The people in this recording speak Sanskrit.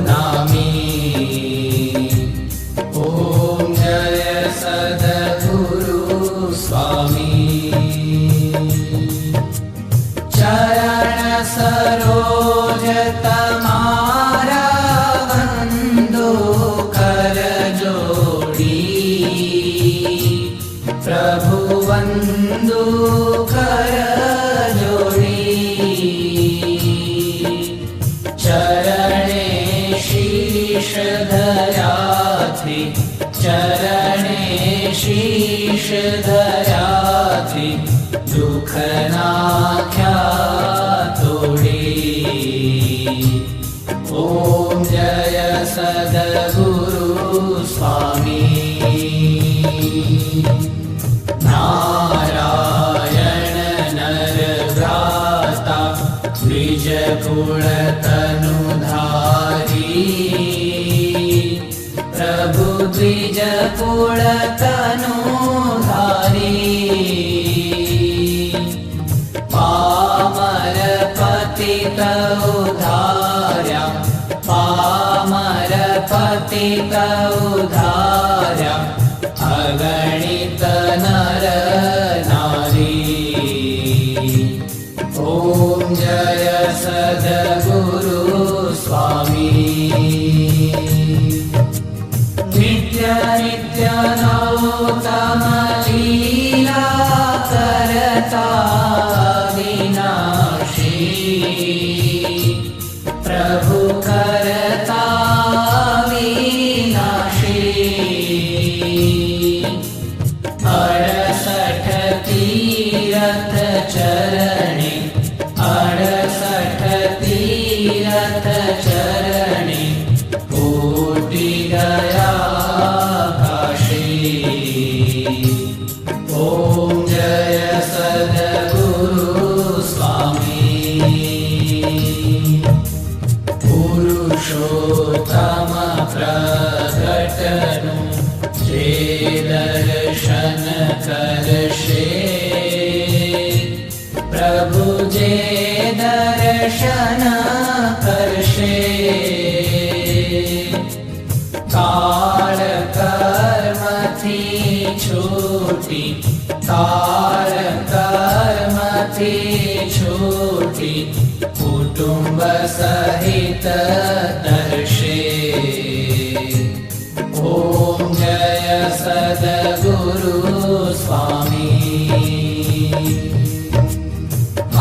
नामी। ॐ जय सद्गुरु स्वामी। चरण सरोज तमारा बन्दो कर जोडी। प्रभु वन्दु शीश धराथि दुःख नाख्या तोडी ॐ जय सद्गुरु स्वामी नारायण नर भ्राता द्विजकुलतनुधारी। प्रभु द्विजकुलतनुधारी उधार्या पामर पतित उधार्या अगणित नर नारी ॐ जय सद्गुरु स्वामी नित्य नित्य प्रभु जे दर्शन करशे प्रभु जे दर्शन काळ कर्मथी छूटी। काळ कर्मथी छूटी। कुटुंब सहित